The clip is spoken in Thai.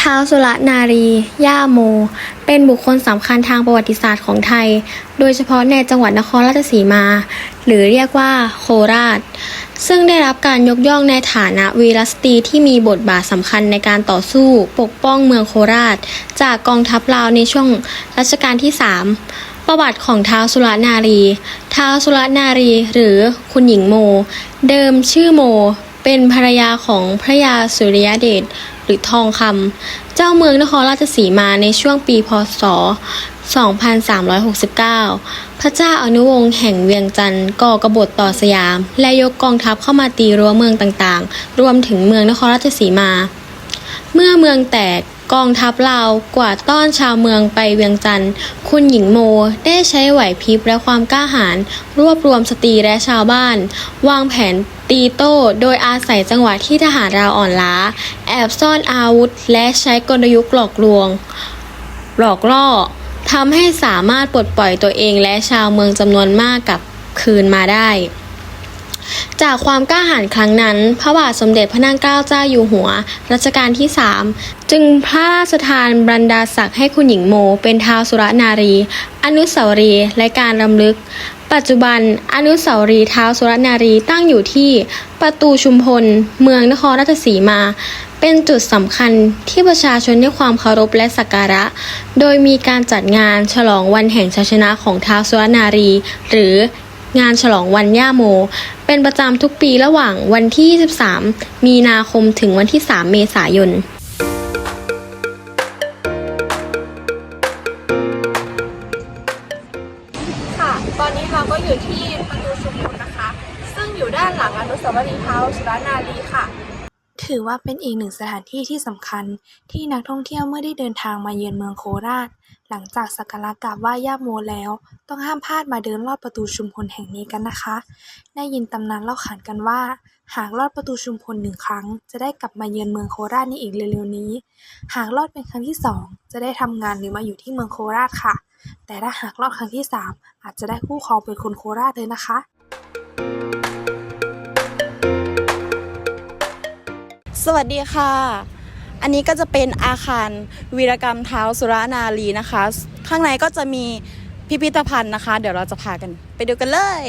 ท้าวสุรนารี ย่าโม เป็นบุคคลสำคัญทางประวัติศาสตร์ของไทย โดยเฉพาะในจังหวัดนครราชสีมา หรือเรียกว่าโคราช ซึ่งได้รับการยกย่องในฐานะวีรสตรีที่มีบทบาทสำคัญในการต่อสู้ปกป้องเมืองโคราช จากกองทัพลาวในช่วงรัชกาลที่ 3ประวัติของท้าวสุรนารี ท้าวสุรนารี หรือคุณหญิงโม เดิมชื่อโม เป็นภรรยาของพระยาสุริยเดชหรือทองคำเจ้าเมืองนครราชสีมาในช่วงปีพศ 2369 พระเจ้าอนุวงศ์แห่งเวียงจันทร์ก่อกบฏต่อสยาม และยกกองทัพเข้ามาตีรั้วเมืองต่างๆ รวมถึงเมืองนครราชสีมา เมื่อเมืองแตก กองทัพลาวกวาดต้อนชาวเมืองไปเวียงจันทร์ คุณหญิงโมได้ใช้ไหวพริบและความกล้าหาญรวบรวมสตรีและชาวบ้าน วางแผนตีโต้โดยอาศัยจังหวะที่ทหารลาวอ่อนล้า แอบซ่อนอาวุธและใช้กลยุทธ์หลอกลวง หลอกล่อทำให้สามารถปลดปล่อยตัวเองและชาวเมืองจำนวนมากกลับคืนมาได้ จากความกล้าหาญครั้งนั้น พระบาทสมเด็จพระนางเกล้าเจ้าอยู่หัว รัชกาลที่ 3 จึงพระราชทานบรรดาศักดิ์ให้คุณหญิงโม เป็นท้าวสุรนารี อนุสาวรีย์และการรำลึก ปัจจุบันอนุสาวรีย์ท้าวสุรนารีตั้งอยู่ที่ประตูชุมพล เมืองนครราชสีมาเป็นจุดสำคัญที่ประชาชนให้ความเคารพและสักการะ โดยมีการจัดงานฉลองวันแห่งชัยชนะของท้าวสุรนารี หรือ งานฉลองวันย่าโม เป็นประจำทุกปีระหว่างวันที่ 23 มีนาคมถึงวันที่ 3 เมษายนค่ะตอนนี้เราก็อยู่ที่ประตูชุมพลนะคะ ซึ่งอยู่ด้านหลังอนุสาวรีย์เท้าสุรนารีค่ะ ถือว่าเป็นอีกหนึ่งสถานที่ที่สำคัญที่นักท่องเที่ยวเมื่อได้เดินทางมาเยือนเมืองโคราช หลังจากสักการะกราบไหว้ย่าโมแล้ว ต้องห้ามพลาดมาเดินลอดประตูชุมพลแห่งนี้กันนะคะ ได้ยินตำนานเล่าขานกันว่า หากลอดประตูชุมพลหนึ่งครั้ง จะได้กลับมาเยือนเมืองโคราชในอีกเร็วๆนี้ หากลอดเป็นครั้งที่สองจะได้ทำงานหรือมาอยู่ที่เมืองโคราชค่ะ แต่ถ้าหากลอดครั้งที่สามอาจจะได้คู่ครองเป็นคนโคราชเลยนะคะ สวัสดีค่ะ อันนี้ก็จะเป็นอาคารวีรกรรมเท้าสุรานารีนะคะ ข้างในก็จะมีพิพิธภัณฑ์นะคะ เดี๋ยวเราจะพากันไปดูกันเลย